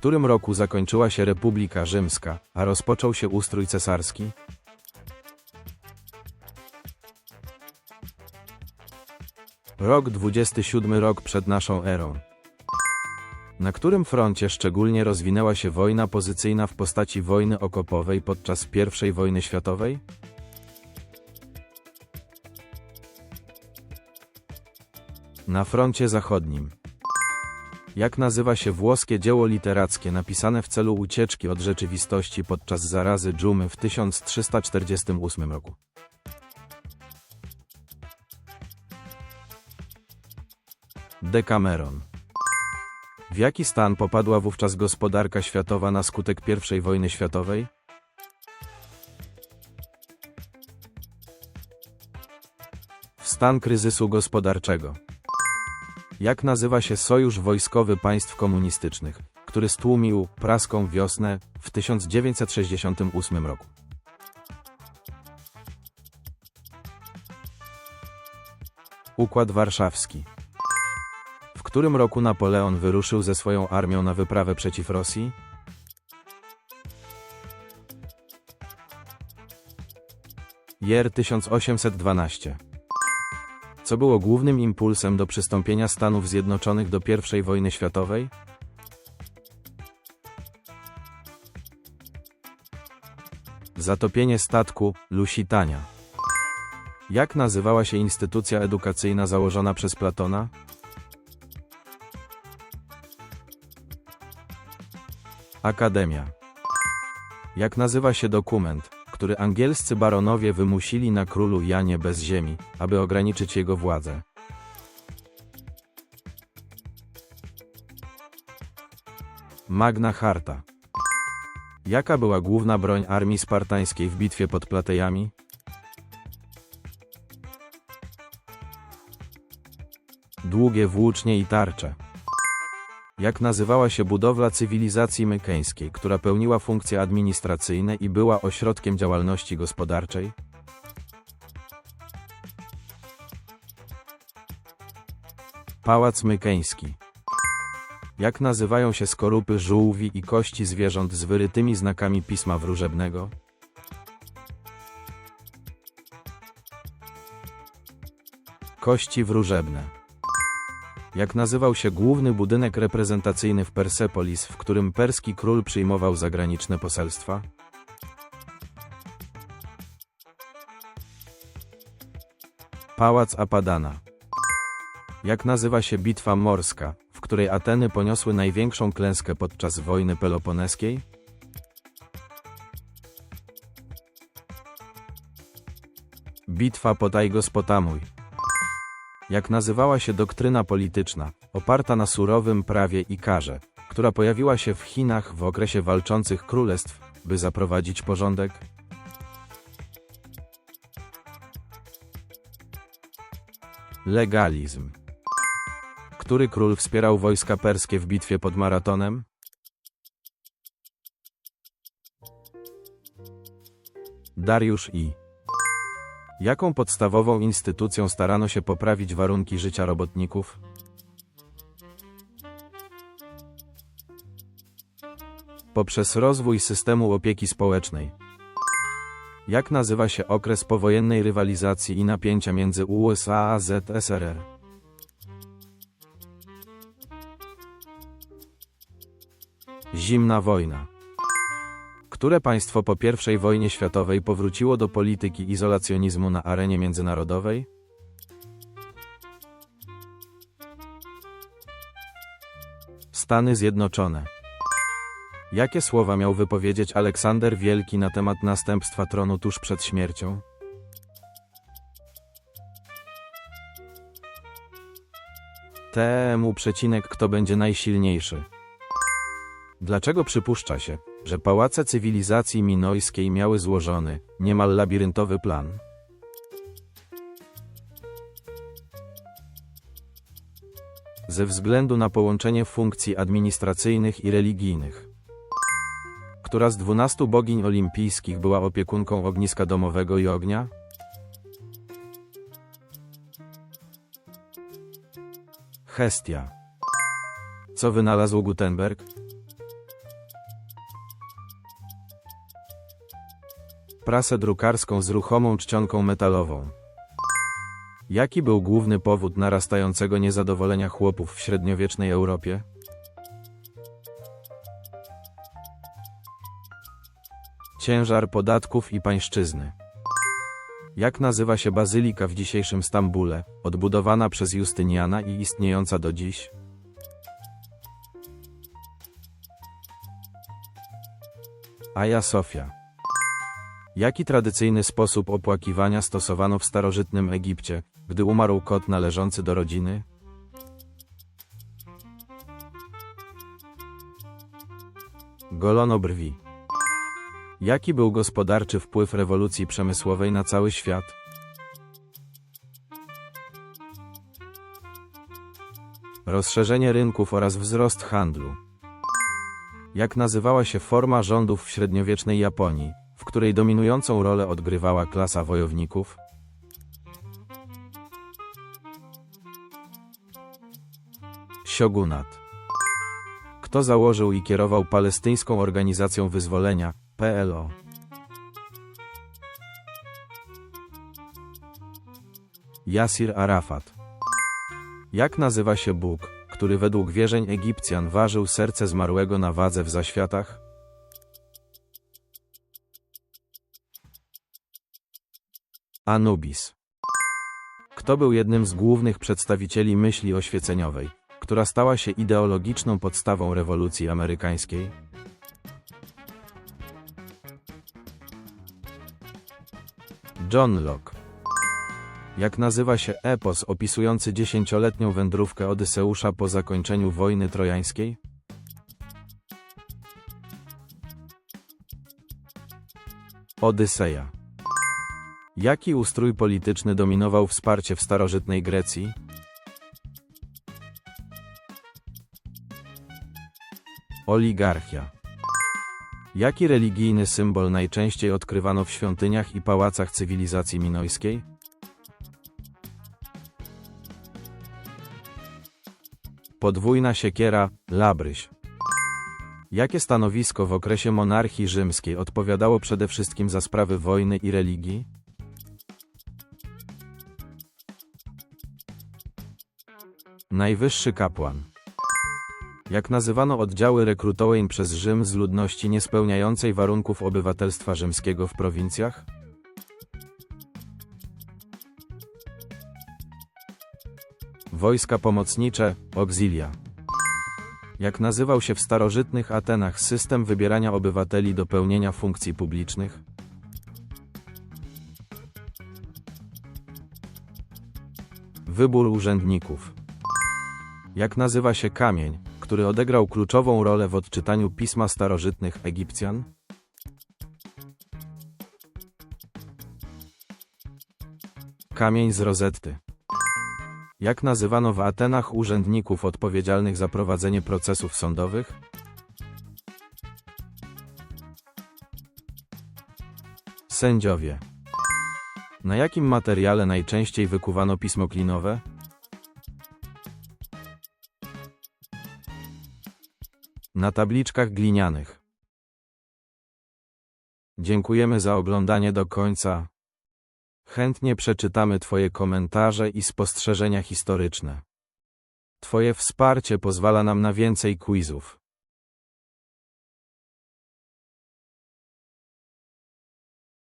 którym roku zakończyła się Republika Rzymska, a rozpoczął się ustrój cesarski? Rok 27 rok przed naszą erą. Na którym froncie szczególnie rozwinęła się wojna pozycyjna w postaci wojny okopowej podczas I wojny światowej? Na froncie zachodnim. Jak nazywa się włoskie dzieło literackie napisane w celu ucieczki od rzeczywistości podczas zarazy dżumy w 1348 roku? Decameron. W jaki stan popadła wówczas gospodarka światowa na skutek I wojny światowej? W stan kryzysu gospodarczego. Jak nazywa się sojusz wojskowy państw komunistycznych, który stłumił praską wiosnę w 1968 roku? Układ Warszawski. W którym roku Napoleon wyruszył ze swoją armią na wyprawę przeciw Rosji? Jer 1812. Co było głównym impulsem do przystąpienia Stanów Zjednoczonych do I wojny światowej? Zatopienie statku Lusitania. Jak nazywała się instytucja edukacyjna założona przez Platona? Akademia. Jak nazywa się dokument, który angielscy baronowie wymusili na królu Janie bez ziemi, aby ograniczyć jego władzę? Magna Charta. Jaka była główna broń armii spartańskiej w bitwie pod Platejami? Długie włócznie i tarcze. Jak nazywała się budowla cywilizacji mykeńskiej, która pełniła funkcje administracyjne i była ośrodkiem działalności gospodarczej? Pałac Mykeński. Jak nazywają się skorupy żółwi i kości zwierząt z wyrytymi znakami pisma wróżebnego? Kości wróżebne. Jak nazywał się główny budynek reprezentacyjny w Persepolis, w którym perski król przyjmował zagraniczne poselstwa? Pałac Apadana. Jak nazywa się bitwa morska, w której Ateny poniosły największą klęskę podczas wojny peloponeskiej? Bitwa pod Aigospotamuj. Jak nazywała się doktryna polityczna, oparta na surowym prawie i karze, która pojawiła się w Chinach w okresie walczących królestw, by zaprowadzić porządek? Legalizm. Który król wspierał wojska perskie w bitwie pod Maratonem? Dariusz I. Jaką podstawową instytucją starano się poprawić warunki życia robotników? Poprzez rozwój systemu opieki społecznej. Jak nazywa się okres powojennej rywalizacji i napięcia między USA a ZSRR? Zimna wojna. Które państwo po I wojnie światowej powróciło do polityki izolacjonizmu na arenie międzynarodowej? Stany Zjednoczone. Jakie słowa miał wypowiedzieć Aleksander Wielki na temat następstwa tronu tuż przed śmiercią? Temu przecinek kto będzie najsilniejszy. Dlaczego przypuszcza się, że pałace cywilizacji minojskiej miały złożony, niemal labiryntowy plan? Ze względu na połączenie funkcji administracyjnych i religijnych. Która z dwunastu bogiń olimpijskich była opiekunką ogniska domowego i ognia? Hestia. Co wynalazł Gutenberg? Prasę drukarską z ruchomą czcionką metalową. Jaki był główny powód narastającego niezadowolenia chłopów w średniowiecznej Europie? Ciężar podatków i pańszczyzny. Jak nazywa się bazylika w dzisiejszym Stambule, odbudowana przez Justyniana i istniejąca do dziś? Aja Sofia. Jaki tradycyjny sposób opłakiwania stosowano w starożytnym Egipcie, gdy umarł kot należący do rodziny? Golono brwi. Jaki był gospodarczy wpływ rewolucji przemysłowej na cały świat? Rozszerzenie rynków oraz wzrost handlu. Jak nazywała się forma rządów w średniowiecznej Japonii, której dominującą rolę odgrywała klasa wojowników? Siogunat. Kto założył i kierował Palestyńską Organizacją Wyzwolenia, PLO? Yasir Arafat. Jak nazywa się Bóg, który według wierzeń Egipcjan ważył serce zmarłego na wadze w zaświatach? Anubis. Kto był jednym z głównych przedstawicieli myśli oświeceniowej, która stała się ideologiczną podstawą rewolucji amerykańskiej? John Locke. Jak nazywa się epos opisujący dziesięcioletnią wędrówkę Odyseusza po zakończeniu wojny trojańskiej? Odyseja. Jaki ustrój polityczny dominował wsparcie w starożytnej Grecji? Oligarchia. Jaki religijny symbol najczęściej odkrywano w świątyniach i pałacach cywilizacji minojskiej? Podwójna siekiera, labryś. Jakie stanowisko w okresie monarchii rzymskiej odpowiadało przede wszystkim za sprawy wojny i religii? Najwyższy kapłan. Jak nazywano oddziały rekrutowań przez Rzym z ludności niespełniającej warunków obywatelstwa rzymskiego w prowincjach? Wojska pomocnicze, auxilia. Jak nazywał się w starożytnych Atenach system wybierania obywateli do pełnienia funkcji publicznych? Wybór urzędników. Jak nazywa się kamień, który odegrał kluczową rolę w odczytaniu pisma starożytnych Egipcjan? Kamień z Rozetty. Jak nazywano w Atenach urzędników odpowiedzialnych za prowadzenie procesów sądowych? Sędziowie. Na jakim materiale najczęściej wykuwano pismo klinowe? Na tabliczkach glinianych. Dziękujemy za oglądanie do końca. Chętnie przeczytamy Twoje komentarze i spostrzeżenia historyczne. Twoje wsparcie pozwala nam na więcej quizów.